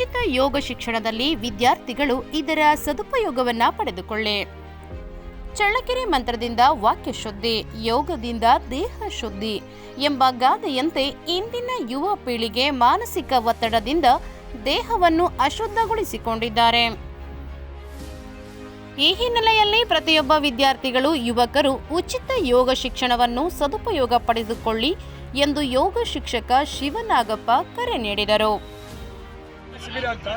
ಉಚಿತ ಯೋಗ ಶಿಕ್ಷಣದಲ್ಲಿ ವಿದ್ಯಾರ್ಥಿಗಳು ಇದರ ಸದುಪಯೋಗವನ್ನ ಪಡೆದುಕೊಳ್ಳಿ. ಚಳ್ಳಕೆರೆ ಮಂತ್ರದಿಂದ ವಾಕ್ಯ ಶುದ್ಧಿ, ಯೋಗದಿಂದ ದೇಹ ಶುದ್ಧಿ ಎಂಬ ಗಾದೆಯಂತೆ ಇಂದಿನ ಯುವ ಪೀಳಿಗೆ ಮಾನಸಿಕ ಒತ್ತಡದಿಂದ ದೇಹವನ್ನು ಅಶುದ್ಧಗೊಳಿಸಿಕೊಂಡಿದ್ದಾರೆ. ಈ ಹಿನ್ನೆಲೆಯಲ್ಲಿ ಪ್ರತಿಯೊಬ್ಬ ವಿದ್ಯಾರ್ಥಿಗಳು, ಯುವಕರು ಉಚಿತ ಯೋಗ ಶಿಕ್ಷಣವನ್ನು ಸದುಪಯೋಗ ಪಡೆದುಕೊಳ್ಳಿ ಎಂದು ಯೋಗ ಶಿಕ್ಷಕ ಶಿವನಾಗಪ್ಪ ಕರೆ ನೀಡಿದರು. ಶಿಬಿರ ಅಂತ.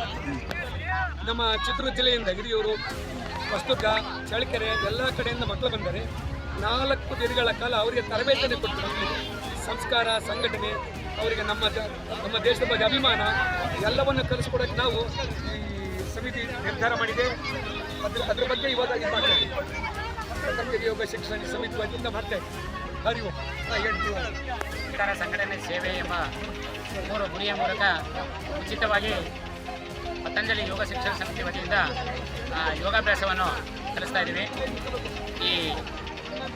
ನಮ್ಮ ಚಿತ್ರದುರ್ಗ ಜಿಲ್ಲೆಯಿಂದ ಹಿರಿಯೂರು ಹೊಸದುರ್ಗ ಚಳ್ಳಕೆರೆ, ಎಲ್ಲ ಕಡೆಯಿಂದ ಮಕ್ಕಳು ಬಂದರೆ ನಾಲ್ಕು ದಿನಗಳ ಕಾಲ ಅವರಿಗೆ ತರಬೇತಿಯನ್ನು ಕೊಟ್ಟು ಸಂಸ್ಕಾರ, ಸಂಘಟನೆ, ಅವರಿಗೆ ನಮ್ಮ ನಮ್ಮ ದೇಶದ ಬಗ್ಗೆ ಅಭಿಮಾನ, ಎಲ್ಲವನ್ನು ಕಲಿಸ್ಕೊಡೋಕ್ಕೆ ನಾವು ಈ ಸಮಿತಿ ನಿರ್ಧಾರ ಮಾಡಿದೆ. ಅದ್ರ ಅದ್ರ ಬಗ್ಗೆ ಇವಾಗ ಇದು ಮಾಡ್ತಾ ಯೋಗ ಶಿಕ್ಷಣ ಸಮಿತಿ ವತಿಯಿಂದ ಮಾಡ್ತಾ ಇದ್ದೀವಿ ಸರ್ಕಾರ ಸಂಘಟನೆ ಸೇವೆ ಎಂಬ ಮೂರು ಗುರಿಯ ಮೂಲಕ ಉಚಿತವಾಗಿ ಪತಂಜಲಿ ಯೋಗ ಶಿಕ್ಷಣ ಸಮಿತಿ ವತಿಯಿಂದ ಯೋಗಾಭ್ಯಾಸವನ್ನು ಕಲಿಸ್ತಾ ಇದ್ದೀವಿ. ಈ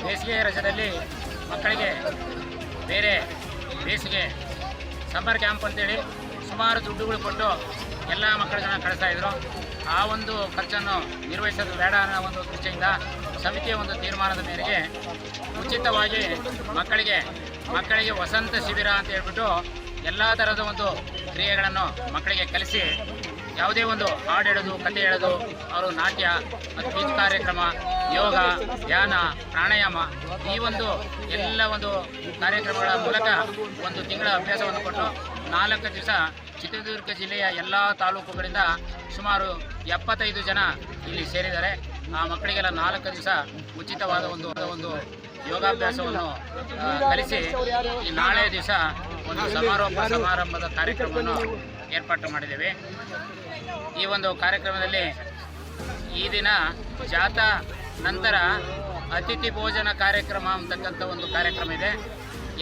ಬೇಸಿಗೆ ರಜದಲ್ಲಿ ಮಕ್ಕಳಿಗೆ ಬೇರೆ ಬೇಸಿಗೆ ಸಮ್ಮರ್ ಕ್ಯಾಂಪ್ ಅಂತೇಳಿ ಸುಮಾರು ದುಡ್ಡುಗಳು ಕೊಟ್ಟು ಎಲ್ಲ ಮಕ್ಕಳನ್ನ ಕಳಿಸ್ತಾ ಇದ್ರು. ಆ ಒಂದು ಖರ್ಚನ್ನು ನಿರ್ವಹಿಸೋದು ಬೇಡ ಅನ್ನೋ ಒಂದು ದೃಷ್ಟಿಯಿಂದ ಸಮಿತಿಯ ಒಂದು ತೀರ್ಮಾನದ ಮೇರೆಗೆ ಉಚಿತವಾಗಿ ಮಕ್ಕಳಿಗೆ ಮಕ್ಕಳಿಗೆ ವಸಂತ ಶಿಬಿರ ಅಂತ ಹೇಳ್ಬಿಟ್ಟು ಎಲ್ಲ ಥರದ ಒಂದು ಕ್ರಿಯೆಗಳನ್ನು ಮಕ್ಕಳಿಗೆ ಕಲಿಸಿ ಯಾವುದೇ ಒಂದು ಹಾಡು ಹೇಳೋದು, ಕತೆ ಹೇಳೋದು, ಅವರು ನಾಟ್ಯ ಮತ್ತು ಕಾರ್ಯಕ್ರಮ, ಯೋಗ, ಧ್ಯಾನ, ಪ್ರಾಣಾಯಾಮ ಈ ಒಂದು ಎಲ್ಲ ಒಂದು ಕಾರ್ಯಕ್ರಮಗಳ ಮೂಲಕ ಒಂದು ತಿಂಗಳ ಅಭ್ಯಾಸವನ್ನು ಕೊಟ್ಟು ನಾಲ್ಕು ದಿವಸ ಚಿತ್ರದುರ್ಗ ಜಿಲ್ಲೆಯ ಎಲ್ಲ ತಾಲೂಕುಗಳಿಂದ ಸುಮಾರು ಎಪ್ಪತ್ತೈದು ಜನ ಇಲ್ಲಿ ಸೇರಿದ್ದಾರೆ. ಆ ಮಕ್ಕಳಿಗೆಲ್ಲ ನಾಲ್ಕು ದಿವಸ ಉಚಿತವಾದ ಒಂದು ಒಂದು ಯೋಗಾಭ್ಯಾಸವನ್ನು ಕಲಿಸಿ ಈ ನಾಳೆ ದಿವಸ ಒಂದು ಸಮಾರೋಪ ಸಮಾರಂಭದ ಕಾರ್ಯಕ್ರಮವನ್ನು ಏರ್ಪಾಟು ಮಾಡಿದ್ದೇವೆ. ಈ ಒಂದು ಕಾರ್ಯಕ್ರಮದಲ್ಲಿ ಈ ದಿನ ಜಾಥಾ ನಂತರ ಅತಿಥಿ ಭೋಜನ ಕಾರ್ಯಕ್ರಮ ಅಂತಕ್ಕಂಥ ಒಂದು ಕಾರ್ಯಕ್ರಮ ಇದೆ.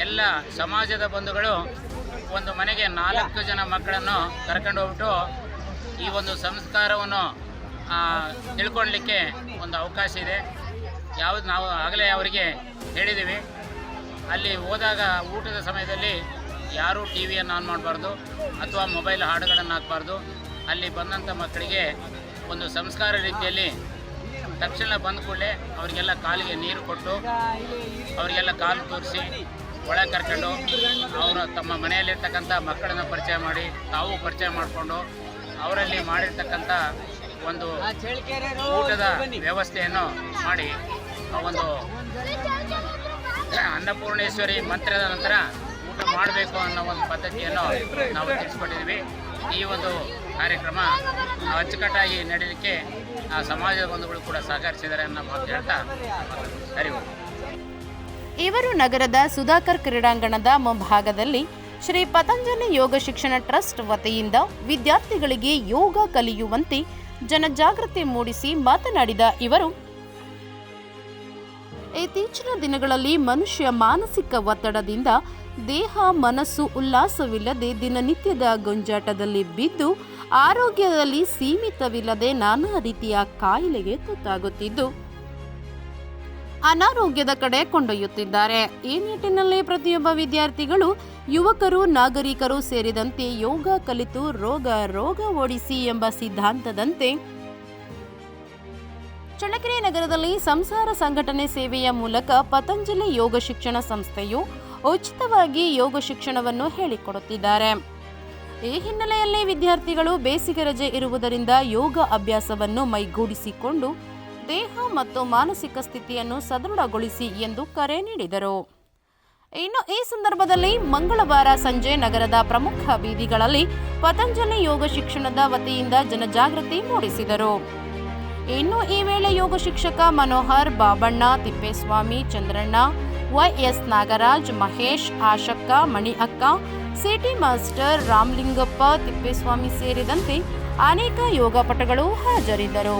ಎಲ್ಲ ಸಮಾಜದ ಬಂಧುಗಳು ಒಂದು ಮನೆಗೆ ನಾಲ್ಕು ಜನ ಮಕ್ಕಳನ್ನು ಕರ್ಕೊಂಡು ಹೋಗ್ಬಿಟ್ಟು ಈ ಒಂದು ಸಂಸ್ಕಾರವನ್ನು ಆ, ತಿಳ್ಕೊಳ್ಳಿಕ್ಕೆ ಒಂದು ಅವಕಾಶ ಇದೆ. ಯಾವುದು ನಾವು ಆಗಲೇ ಅವರಿಗೆ ಹೇಳಿದ್ದೀವಿ. ಅಲ್ಲಿ ಹೋದಾಗ ಊಟದ ಸಮಯದಲ್ಲಿ ಯಾರೂ ಟಿ ವಿಯನ್ನು ಆನ್ ಮಾಡಬಾರ್ದು ಅಥವಾ ಮೊಬೈಲ್ ಹಾಡುಗಳನ್ನು ಹಾಕಬಾರ್ದು. ಅಲ್ಲಿ ಬಂದಂಥ ಮಕ್ಕಳಿಗೆ ಒಂದು ಸಂಸ್ಕಾರ ರೀತಿಯಲ್ಲಿ ತಕ್ಷಣ ಬಂದ ಕೂಡಲೇ ಅವರಿಗೆಲ್ಲ ಕಾಲಿಗೆ ನೀರು ಕೊಟ್ಟು ಅವರಿಗೆಲ್ಲ ಕಾಲು ತೋರಿಸಿ ಒಳಗೆ ಕರ್ಕೊಂಡು ಅವರು ತಮ್ಮ ಮನೆಯಲ್ಲಿರ್ತಕ್ಕಂಥ ಮಕ್ಕಳನ್ನ ಪರಿಚಯ ಮಾಡಿ ತಾವು ಪರಿಚಯ ಮಾಡಿಕೊಂಡು ಅವರಲ್ಲಿ ಮಾಡಿರ್ತಕ್ಕಂಥ ಒಂದು ಊಟದ ವ್ಯವಸ್ಥೆಯನ್ನು ಮಾಡಿ ಆ ಒಂದು ಅನ್ನಪೂರ್ಣೇಶ್ವರಿ ಮಂತ್ರದ ನಂತರ ಊಟ ಮಾಡಬೇಕು ಅನ್ನೋ ಒಂದು ಪದ್ಧತಿಯನ್ನು ನಾವು ತಿಳಿಸ್ಕೊಟ್ಟಿದ್ದೀವಿ. ಈ ಒಂದು ಕಾರ್ಯಕ್ರಮ ಅಚ್ಚುಕಟ್ಟಾಗಿ ನಡೀಲಿಕ್ಕೆ ಆ ಸಮಾಜದ ಬಂಧುಗಳು ಕೂಡ ಸಹಕರಿಸಿದ್ದಾರೆ ಅನ್ನೋ ಮಾತು ಹೇಳ್ತಾ ಅರಿವು ಇವರು ನಗರದ ಸುಧಾಕರ್ ಕ್ರೀಡಾಂಗಣದ ಮುಂಭಾಗದಲ್ಲಿ ಶ್ರೀ ಪತಂಜಲಿ ಯೋಗ ಶಿಕ್ಷಣ ಟ್ರಸ್ಟ್ ವತಿಯಿಂದ ವಿದ್ಯಾರ್ಥಿಗಳಿಗೆ ಯೋಗ ಕಲಿಯುವಂತೆ ಜನಜಾಗೃತಿ ಮೂಡಿಸಿ ಮಾತನಾಡಿದ ಇವರು, ಇತ್ತೀಚಿನ ದಿನಗಳಲ್ಲಿ ಮನುಷ್ಯ ಮಾನಸಿಕ ಒತ್ತಡದಿಂದ ದೇಹ, ಮನಸ್ಸು ಉಲ್ಲಾಸವಿಲ್ಲದೆ ದಿನನಿತ್ಯದ ಗೊಂಜಾಟದಲ್ಲಿ ಬಿದ್ದು ಆರೋಗ್ಯದಲ್ಲಿ ಸೀಮಿತವಿಲ್ಲದೆ ನಾನಾ ರೀತಿಯ ಕಾಯಿಲೆಗೆ ತುತ್ತಾಗುತ್ತಿದ್ದು ಅನಾರೋಗ್ಯದ ಕಡೆ ಕೊಂಡೊಯ್ಯುತ್ತಿದ್ದಾರೆ. ಈ ನಿಟ್ಟಿನಲ್ಲಿ ಪ್ರತಿಯೊಬ್ಬ ವಿದ್ಯಾರ್ಥಿಗಳು ಯುವಕರು, ನಾಗರಿಕರು ಸೇರಿದಂತೆ ಯೋಗ ಕಲಿತು ರೋಗ ರೋಗ ಓಡಿಸಿ ಎಂಬ ಸಿದ್ಧಾಂತದಂತೆ ಚಳ್ಳಕೆರೆ ನಗರದಲ್ಲಿ ಸಂಸಾರ ಸಂಘಟನೆ ಸೇವೆಯ ಮೂಲಕ ಪತಂಜಲಿ ಯೋಗ ಶಿಕ್ಷಣ ಸಂಸ್ಥೆಯು ಉಚಿತವಾಗಿ ಯೋಗ ಶಿಕ್ಷಣವನ್ನು ಹೇಳಿಕೊಡುತ್ತಿದ್ದಾರೆ. ಈ ಹಿನ್ನೆಲೆಯಲ್ಲಿ ವಿದ್ಯಾರ್ಥಿಗಳು ಬೇಸಿಗೆ ರಜೆ ಇರುವುದರಿಂದ ಯೋಗ ಅಭ್ಯಾಸವನ್ನು ಮೈಗೂಡಿಸಿಕೊಂಡು ದೇಹ ಮತ್ತು ಮಾನಸಿಕ ಸ್ಥಿತಿಯನ್ನು ಸದೃಢಗೊಳಿಸಿ ಎಂದು ಕರೆ ನೀಡಿದರು. ಇನ್ನು ಈ ಸಂದರ್ಭದಲ್ಲಿ ಮಂಗಳವಾರ ಸಂಜೆ ನಗರದ ಪ್ರಮುಖ ಬೀದಿಗಳಲ್ಲಿ ಪತಂಜಲಿ ಯೋಗ ಶಿಕ್ಷಣದ ವತಿಯಿಂದ ಜನಜಾಗೃತಿ ಮೂಡಿಸಿದರು. ಇನ್ನು ಈ ವೇಳೆ ಯೋಗ ಶಿಕ್ಷಕ ಮನೋಹರ್ ಬಾಬಣ್ಣ, ತಿಪ್ಪೇಸ್ವಾಮಿ, ಚಂದ್ರಣ್ಣ ವೈಎಸ್ ನಾಗರಾಜ್, ಮಹೇಶ್, ಆಶಕ್ಕ ಮಣಿ ಅಕ್ಕ ಸಿಟಿ ಮಾಸ್ಟರ್ ರಾಮಲಿಂಗಪ್ಪ, ತಿಪ್ಪೇಸ್ವಾಮಿ ಸೇರಿದಂತೆ ಅನೇಕ ಯೋಗಪಟುಗಳು ಹಾಜರಿದ್ದರು.